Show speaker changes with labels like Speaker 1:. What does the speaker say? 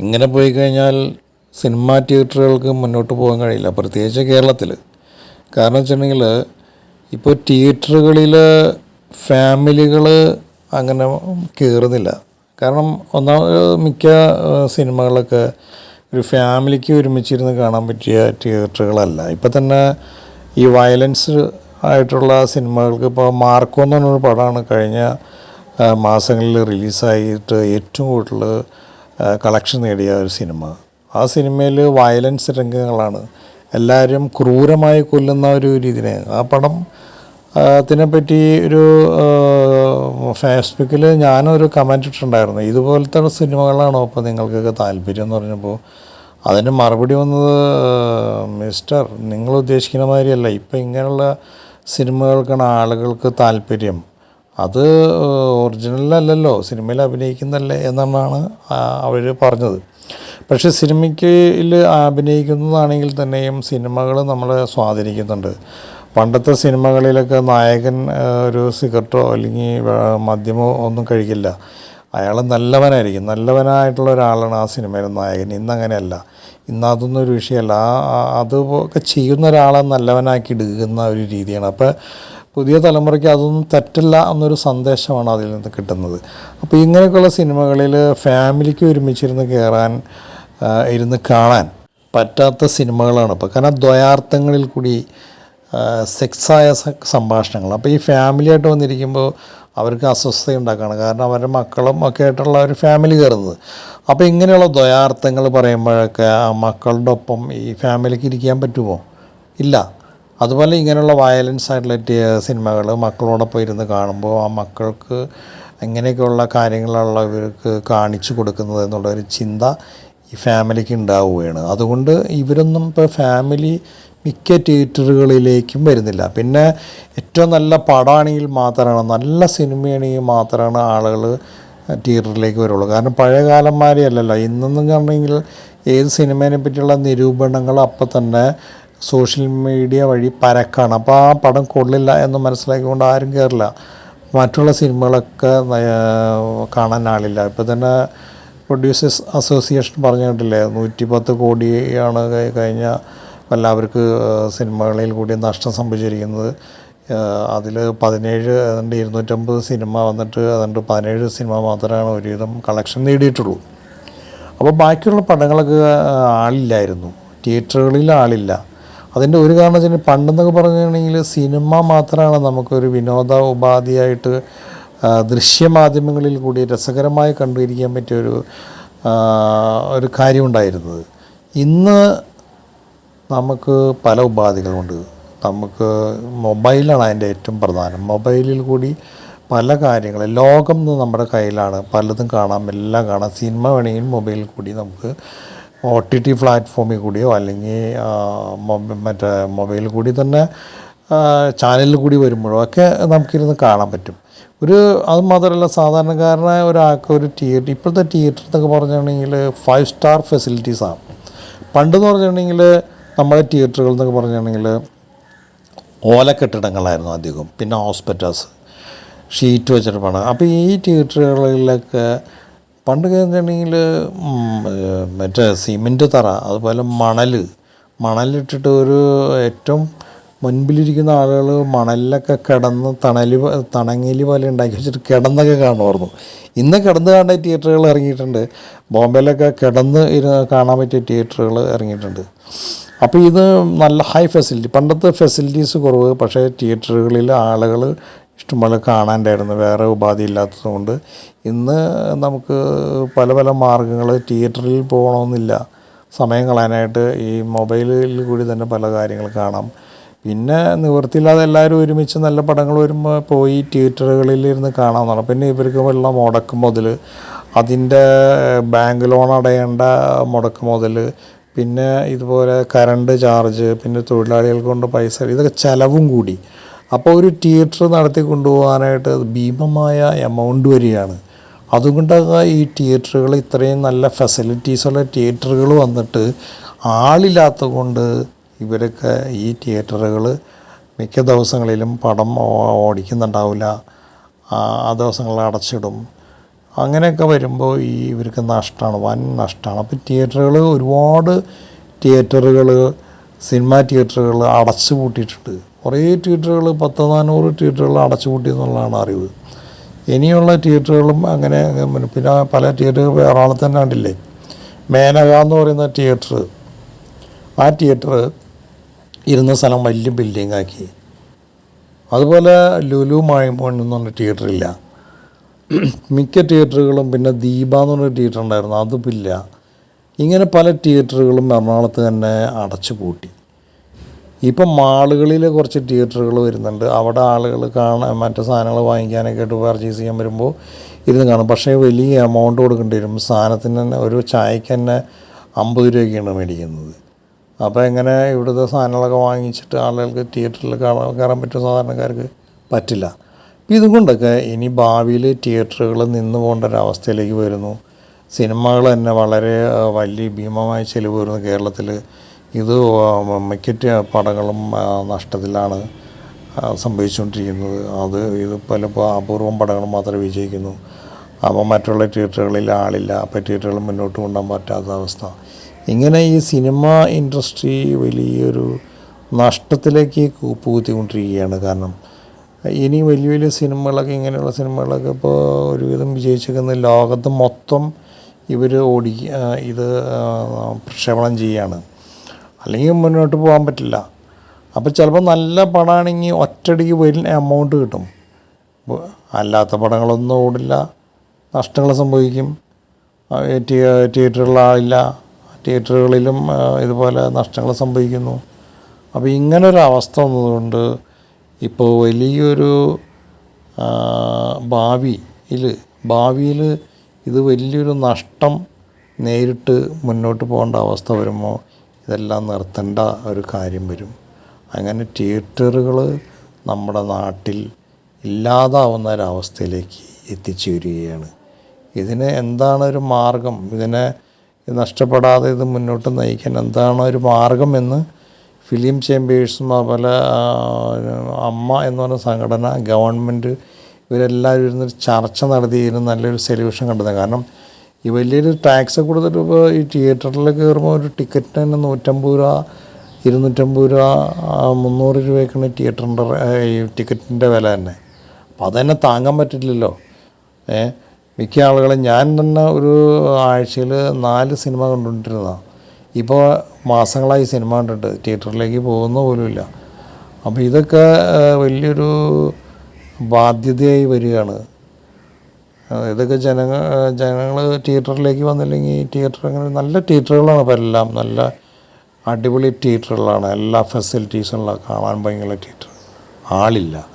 Speaker 1: ഇങ്ങനെ പോയി കഴിഞ്ഞാൽ സിനിമാ തിയേറ്ററുകൾക്ക് മുന്നോട്ട് പോകാൻ കഴിയില്ല പ്രത്യേകിച്ച് കേരളത്തിൽ കാരണം വെച്ചിട്ടുണ്ടെങ്കിൽ ഇപ്പോൾ തിയേറ്ററുകളിൽ ഫാമിലികൾ അങ്ങനെ കയറുന്നില്ല കാരണം ഒന്നാമത് മിക്ക സിനിമകളൊക്കെ ഒരു ഫാമിലിക്ക് ഒരുമിച്ചിരുന്ന് കാണാൻ പറ്റിയ തിയേറ്ററുകളല്ല. ഇപ്പം തന്നെ ഈ വയലൻസ് ആയിട്ടുള്ള സിനിമകൾക്ക് ഇപ്പോൾ മാർക്കോ എന്ന് പറഞ്ഞൊരു പടമാണ് കഴിഞ്ഞ മാസങ്ങളിൽ റിലീസായിട്ട് ഏറ്റവും കൂടുതൽ കളക്ഷൻ നേടിയ ഒരു സിനിമ. ആ സിനിമയിൽ വയലൻസ് രംഗങ്ങളാണ്. എല്ലാവരും ക്രൂരമായി കൊല്ലുന്ന ഒരു രീതിനെ ആ പടം അതിനെപ്പറ്റി ഒരു ഫേസ്ബുക്കിൽ ഞാനൊരു കമന്റ് ഇട്ടിട്ടുണ്ടായിരുന്നു. ഇതുപോലത്തെ സിനിമകളാണോ അപ്പോൾ നിങ്ങൾക്കൊക്കെ താല്പര്യം എന്ന് പറഞ്ഞപ്പോൾ അതിന് മറുപടി വന്നത് മിസ്റ്റർ നിങ്ങൾ ഉദ്ദേശിക്കുന്ന മാതിരിയല്ല. ഇപ്പം ഇങ്ങനെയുള്ള സിനിമകൾക്കാണ് ആളുകൾക്ക് താല്പര്യം. അത് ഒറിജിനൽ അല്ലല്ലോ സിനിമയിൽ അഭിനയിക്കുന്നതല്ലേ എന്നാണ് അവർ പറഞ്ഞത്. പക്ഷേ സിനിമയ്ക്ക് അഭിനയിക്കുന്നതാണെങ്കിൽ തന്നെയും സിനിമകൾ നമ്മളെ സ്വാധീനിക്കുന്നുണ്ട്. പണ്ടത്തെ സിനിമകളിലൊക്കെ നായകൻ ഒരു സിഗരറ്റോ അല്ലെങ്കിൽ മദ്യമോ ഒന്നും കഴിക്കില്ല. അയാൾ നല്ലവനായിരിക്കും. നല്ലവനായിട്ടുള്ള ഒരാളാണ് ആ സിനിമയിലെ നായകൻ. ഇന്നങ്ങനെയല്ല. ഇന്ന് അതൊന്നും ഒരു വിഷയമല്ല. അതൊക്കെ ചെയ്യുന്ന ഒരാളെ നല്ലവനാക്കി എടുക്കുന്ന ഒരു രീതിയാണ്. അപ്പോൾ പുതിയ തലമുറയ്ക്ക് അതൊന്നും തെറ്റല്ല എന്നൊരു സന്ദേശമാണ് അതിൽ നിന്ന് കിട്ടുന്നത്. അപ്പോൾ ഇങ്ങനെയൊക്കെയുള്ള സിനിമകളിൽ ഫാമിലിക്ക് ഒരുമിച്ചിരുന്ന് കയറാൻ ഇരുന്ന് കാണാൻ പറ്റാത്ത സിനിമകളാണ്. ഇപ്പോൾ കാരണം ദ്വയാർത്ഥങ്ങളിൽ കൂടി സെക്സായ സംഭാഷണങ്ങൾ. അപ്പോൾ ഈ ഫാമിലിയായിട്ട് വന്നിരിക്കുമ്പോൾ അവർക്ക് അസ്വസ്ഥത ഉണ്ടാക്കുകയാണ് കാരണം അവരുടെ മക്കളും ഒക്കെ ആയിട്ടുള്ള ഒരു ഫാമിലി കയറുന്നത്. അപ്പോൾ ഇങ്ങനെയുള്ള ദ്വയാർത്ഥങ്ങൾ പറയുമ്പോഴൊക്കെ ആ മക്കളുടെ ഒപ്പം ഈ ഫാമിലിക്ക് ഇരിക്കാൻ പറ്റുമോ? ഇല്ല. അതുപോലെ ഇങ്ങനെയുള്ള വയലൻസ് ആയിട്ടുള്ള സിനിമകൾ മക്കളോടൊപ്പം ഇരുന്ന് കാണുമ്പോൾ ആ മക്കൾക്ക് എങ്ങനെയൊക്കെയുള്ള കാര്യങ്ങളുള്ള ഇവർക്ക് കാണിച്ചു കൊടുക്കുന്നത് എന്നുള്ള ഒരു ചിന്ത ഈ ഫാമിലിക്ക് ഉണ്ടാവുകയാണ്. അതുകൊണ്ട് ഇവരൊന്നും ഇപ്പോൾ ഫാമിലി മിക്ക തിയേറ്ററുകളിലേക്കും വരുന്നില്ല. പിന്നെ ഏറ്റവും നല്ല പടമാണെങ്കിൽ മാത്രമാണ് നല്ല സിനിമയാണെങ്കിൽ മാത്രമാണ് ആളുകൾ തിയേറ്ററിലേക്ക് വരുള്ളൂ. കാരണം പഴയ കാലന്മാരെ അല്ലല്ലോ ഇന്നെന്ന് പറഞ്ഞെങ്കിൽ ഏത് സിനിമേനെ പറ്റിയുള്ള നിരൂപണങ്ങൾ അപ്പം തന്നെ സോഷ്യൽ മീഡിയ വഴി പരക്കാണ്. അപ്പോൾ ആ പടം കൊള്ളില്ല എന്ന് മനസ്സിലാക്കിക്കൊണ്ട് ആരും കയറില്ല മറ്റുള്ള സിനിമകളൊക്കെ കാണാൻ ആളില്ല. ഇപ്പോൾ തന്നെ പ്രൊഡ്യൂസേഴ്സ് അസോസിയേഷൻ പറഞ്ഞിട്ടില്ലേ നൂറ്റി പത്ത് കോടിയാണ് കഴിഞ്ഞ എല്ലാവർക്ക് സിനിമകളിൽ കൂടി നഷ്ടം സംഭവിച്ചിരിക്കുന്നത്. അതിൽ പതിനേഴ് അതുകൊണ്ട് ഇരുന്നൂറ്റമ്പത് സിനിമ വന്നിട്ട് അതുകൊണ്ട് പതിനേഴ് സിനിമ മാത്രമാണ് ഒരുവിധം കളക്ഷൻ നേടിയിട്ടുള്ളൂ. അപ്പോൾ ബാക്കിയുള്ള പടങ്ങളൊക്കെ ആളില്ലായിരുന്നു. തിയേറ്ററുകളിൽ ആളില്ല. അതിന്റെ ഒരു കാരണം വെച്ചാൽ പണ്ടെന്നൊക്കെ പറഞ്ഞിട്ടുണ്ടെങ്കിൽ സിനിമ മാത്രമാണ് നമുക്കൊരു വിനോദ ഉപാധിയായിട്ട് ദൃശ്യമാധ്യമങ്ങളിൽ കൂടി രസകരമായി കണ്ടിരിക്കാൻ പറ്റിയൊരു ഒരു കാര്യമുണ്ടായിരുന്നത്. ഇന്ന് നമുക്ക് പല ഉപാധികളുണ്ട്. നമുക്ക് മൊബൈലാണ് അതിന്റെ ഏറ്റവും പ്രധാനം. മൊബൈലിൽ കൂടി പല കാര്യങ്ങൾ ലോകം നമ്മുടെ കയ്യിലാണ്. പലതും കാണാം എല്ലാം കാണാം. സിനിമ വേണമെങ്കിൽ മൊബൈലിൽ കൂടി നമുക്ക് ഒ ടി ടി പ്ലാറ്റ്ഫോമിൽ കൂടിയോ അല്ലെങ്കിൽ മറ്റേ മൊബൈലിൽ കൂടി തന്നെ ചാനലിൽ കൂടി വരുമ്പോഴോ ഒക്കെ നമുക്കിരുന്ന് കാണാൻ പറ്റും. ഒരു അത് മാത്രമല്ല സാധാരണക്കാരനായ ഒരാൾക്ക് ഒരു തിയേറ്റർ ഇപ്പോഴത്തെ തിയേറ്റർ എന്നൊക്കെ പറഞ്ഞിട്ടുണ്ടെങ്കിൽ ഫൈവ് സ്റ്റാർ ഫെസിലിറ്റീസാണ് പണ്ടെന്ന് പറഞ്ഞിട്ടുണ്ടെങ്കിൽ നമ്മുടെ തിയേറ്ററുകൾ എന്നൊക്കെ പറഞ്ഞിട്ടുണ്ടെങ്കിൽ ഓല കെട്ടിടങ്ങളായിരുന്നു അധികം. പിന്നെ ഹോസ്പിറ്റൽസ് ഷീറ്റ് വെച്ചിട്ട് പണം അപ്പോൾ ഈ തിയേറ്ററുകളിലൊക്കെ പണ്ട് കഴിഞ്ഞിട്ടുണ്ടെങ്കിൽ മറ്റേ സിമെന്റ് തറ അതുപോലെ മണൽ. മണലിട്ടിട്ട് ഒരു ഏറ്റവും മുൻപിലിരിക്കുന്ന ആളുകൾ മണലിലൊക്കെ കിടന്ന് തണലി തണങ്ങി പോലെ ഉണ്ടാക്കി വെച്ചിട്ട് കിടന്നൊക്കെ കാണുമായിരുന്നു. ഇന്ന് കിടന്ന് കാണുന്ന തിയേറ്ററുകൾ ഇറങ്ങിയിട്ടുണ്ട്. ബോംബെയിലൊക്കെ കിടന്ന് ഇരുന്ന് കാണാൻ പറ്റിയ തിയേറ്ററുകൾ ഇറങ്ങിയിട്ടുണ്ട്. അപ്പോൾ ഇത് നല്ല ഹൈ ഫെസിലിറ്റി പണ്ടത്തെ ഫെസിലിറ്റീസ് കുറവ്. പക്ഷേ തിയേറ്ററുകളിൽ ആളുകൾ ഇഷ്ടംപോലെ കാണാണ്ടായിരുന്നു വേറെ ഉപാധി ഇല്ലാത്തതുകൊണ്ട് ഇന്ന് നമുക്ക് പല പല മാർഗങ്ങൾ തിയേറ്ററിൽ പോകണമെന്നില്ല. സമയം കളയാനായിട്ട് ഈ മൊബൈലിൽ കൂടി തന്നെ പല കാര്യങ്ങൾ കാണാം. പിന്നെ നിവൃത്തിയില്ലാതെ എല്ലാവരും ഒരുമിച്ച് നല്ല പടങ്ങൾ വരുമ്പോൾ പോയി തിയേറ്ററുകളിൽ ഇരുന്ന് കാണാമെന്നാണ് പിന്നെ ഇവർക്ക് ഉള്ള മുടക്ക് മുതൽ അതിന്റെ ബാങ്ക് ലോൺ അടയേണ്ട മുടക്ക് മുതൽ പിന്നെ ഇതുപോലെ കറണ്ട് ചാർജ് പിന്നെ തൊഴിലാളികൾ കൊണ്ട് പൈസ ഇതൊക്കെ ചിലവും കൂടി. അപ്പോൾ ഒരു തിയേറ്റർ നടത്തി കൊണ്ടുപോകാനായിട്ട് ഭീമമായ എമൗണ്ട് വരികയാണ്. അതുകൊണ്ടൊക്കെ ഈ തിയേറ്ററുകൾ ഇത്രയും നല്ല ഫെസിലിറ്റീസുള്ള തിയേറ്ററുകൾ വന്നിട്ട് ആളില്ലാത്തത് കൊണ്ട് ഇവരൊക്കെ ഈ തിയേറ്ററുകൾ മിക്ക ദിവസങ്ങളിലും പടം ഓടിക്കുന്നുണ്ടാവില്ല. ആ ദിവസങ്ങളിൽ അടച്ചിടും. അങ്ങനെയൊക്കെ വരുമ്പോൾ ഈ ഇവർക്ക് നഷ്ടമാണ്. വൻ നഷ്ടമാണ്. അപ്പോൾ തിയേറ്ററുകൾ ഒരുപാട് തിയേറ്ററുകൾ സിനിമാ തിയേറ്ററുകൾ അടച്ചു പൂട്ടിയിട്ടുണ്ട് കുറേ തിയേറ്ററുകൾ പത്ത് നാനൂറ് തിയേറ്ററുകൾ അടച്ചുപൂട്ടി എന്നുള്ളതാണ് അറിവ്. ഇനിയുള്ള തിയേറ്ററുകളും അങ്ങനെ പിന്നെ പല തിയേറ്ററുകൾ എറണാകുളത്ത് തന്നെ കണ്ടില്ലേ? മേനക എന്ന് പറയുന്ന തിയേറ്റർ. ആ തിയേറ്റർ ഇരുന്ന സ്ഥലം വലിയ ബിൽഡിംഗ് ആക്കി. അതുപോലെ ലുലു മായമോൺ എന്ന് പറഞ്ഞ തിയേറ്ററില്ല മിക്ക തിയേറ്ററുകളും പിന്നെ ദീപ എന്ന് പറഞ്ഞ തിയേറ്റർ ഉണ്ടായിരുന്നു. അതും ഇല്ല. ഇങ്ങനെ പല തിയേറ്ററുകളും എറണാകുളത്ത് തന്നെ അടച്ചു പൂട്ടി. ഇപ്പം മാളുകളിൽ കുറച്ച് തിയേറ്ററുകൾ വരുന്നുണ്ട്. അവിടെ ആളുകൾ കാണാൻ മറ്റു സാധനങ്ങൾ വാങ്ങിക്കാനൊക്കെ ആയിട്ട് പർച്ചേസ് ചെയ്യാൻ വരുമ്പോൾ ഇരുന്ന് കാണും. പക്ഷേ വലിയ എമൗണ്ട് കൊടുക്കേണ്ടി വരും. സാധനത്തിന് തന്നെ ഒരു ചായക്ക് തന്നെ അമ്പത് രൂപയൊക്കെയാണ് മേടിക്കുന്നത്. അപ്പോൾ എങ്ങനെ ഇവിടുത്തെ സാധനങ്ങളൊക്കെ വാങ്ങിച്ചിട്ട് ആളുകൾക്ക് തിയേറ്ററിൽ കാണാൻ കയറാൻ പറ്റും സാധാരണക്കാർക്ക് പറ്റില്ല. അപ്പം ഇതുകൊണ്ടൊക്കെ ഇനി ഭാവിയിൽ തിയേറ്ററുകൾ നിന്ന് പോകേണ്ട ഒരവസ്ഥയിലേക്ക് വരുന്നു. സിനിമകൾ തന്നെ വളരെ വലിയ ഭീമമായ ചെലവ് വരുന്നു കേരളത്തിൽ. ഇത് മിക്ക പടങ്ങളും നഷ്ടത്തിലാണ് സംഭവിച്ചുകൊണ്ടിരിക്കുന്നത്. അത് ഇത് പലപ്പോൾ അപൂർവം പടങ്ങൾ മാത്രമേ വിജയിക്കുന്നു. അപ്പോൾ മറ്റുള്ള തിയേറ്ററുകളിൽ ആളില്ല. അപ്പോൾ തിയേറ്ററുകൾ മുന്നോട്ട് കൊണ്ടുപോകാൻ പറ്റാത്ത അവസ്ഥ. ഇങ്ങനെ ഈ സിനിമ ഇൻഡസ്ട്രി വലിയൊരു നഷ്ടത്തിലേക്ക് കൂപ്പുകുത്തിക്കൊണ്ടിരിക്കുകയാണ് കാരണം ഇനി വലിയ വലിയ സിനിമകളൊക്കെ ഇങ്ങനെയുള്ള സിനിമകളൊക്കെ ഇപ്പോൾ ഒരുവിധം വിജയിച്ചിരിക്കുന്ന ലോകത്ത് മൊത്തം ഇവർ ഓടി ഇത് പ്രക്ഷേപണം ചെയ്യാണ് അല്ലെങ്കിൽ മുന്നോട്ട് പോകാൻ പറ്റില്ല. അപ്പോൾ ചിലപ്പോൾ നല്ല പടമാണെങ്കിൽ ഒറ്റടിക്ക് വലിയ എമൗണ്ട് കിട്ടും. അല്ലാത്ത പടങ്ങളൊന്നും ഓടില്ല. നഷ്ടങ്ങൾ സംഭവിക്കും. ആ, തിയേ- തിയേറ്ററുകളിൽ തിയേറ്ററുകളിലും ഇതുപോലെ നഷ്ടങ്ങൾ സംഭവിക്കുന്നു. അപ്പോൾ ഇങ്ങനൊരു അവസ്ഥ വന്നതുകൊണ്ട് ഇപ്പോൾ വലിയൊരു ഭാവിയിൽ ഭാവിയിൽ ഇത് വലിയൊരു നഷ്ടം നേരിട്ട് മുന്നോട്ട് പോകേണ്ട അവസ്ഥ വരുമ്പോൾ ഇതെല്ലാം നിർത്തേണ്ട ഒരു കാര്യം വരും. അങ്ങനെ തിയേറ്ററുകൾ നമ്മുടെ നാട്ടിൽ ഇല്ലാതാവുന്ന ഒരവസ്ഥയിലേക്ക് എത്തിച്ചേരുകയാണ് ഇതിന് എന്താണ് ഒരു മാർഗം? ഇതിനെ നഷ്ടപ്പെടാതെ ഇത് മുന്നോട്ട് നയിക്കാൻ എന്താണ് ഒരു മാർഗം എന്ന് ഫിലിം ചേമ്പേഴ്സും അതുപോലെ അമ്മ എന്ന് പറഞ്ഞ സംഘടന ഗവൺമെന്റ് ഇവരെല്ലാവരും ഇരുന്ന് ചർച്ച നടത്തി നല്ലൊരു സൊല്യൂഷൻ കണ്ടത് കാരണം ഈ വലിയൊരു ടാക്സ് കൊടുത്തിട്ട് ഇപ്പോൾ ഈ തിയേറ്ററിൽ കയറുമ്പോൾ ഒരു ടിക്കറ്റിന് തന്നെ നൂറ്റമ്പത് രൂപ ഇരുന്നൂറ്റമ്പത് രൂപ മുന്നൂറ് രൂപയ്ക്കാണ് തിയേറ്ററിന്റെ ഈ ടിക്കറ്റിന്റെ വില തന്നെ. അപ്പം അതന്നെ താങ്ങാൻ പറ്റില്ലല്ലോ. ഏ മിക്ക ആളുകളും ഞാൻ തന്നെ ഒരു ആഴ്ചയിൽ നാല് സിനിമ കണ്ടുകൊണ്ടിരുന്നതാണ് ഇപ്പോൾ മാസങ്ങളായി സിനിമ കണ്ടിട്ട് തിയേറ്ററിലേക്ക് പോകുന്ന പോലുമില്ല അപ്പോൾ ഇതൊക്കെ വലിയൊരു ബാധ്യതയായി വരികയാണ്. ഇതൊക്കെ ജനങ്ങൾ ജനങ്ങൾ തിയേറ്ററിലേക്ക് വന്നില്ലെങ്കിൽ തിയേറ്റർ അങ്ങനെ നല്ല തിയേറ്ററുകളാണ് ഇപ്പോൾ എല്ലാം. നല്ല അടിപൊളി തിയേറ്ററുകളാണ്. എല്ലാ ഫെസിലിറ്റീസുള്ള കാണാൻ ഭയങ്കര തിയേറ്റർ. ആളില്ല.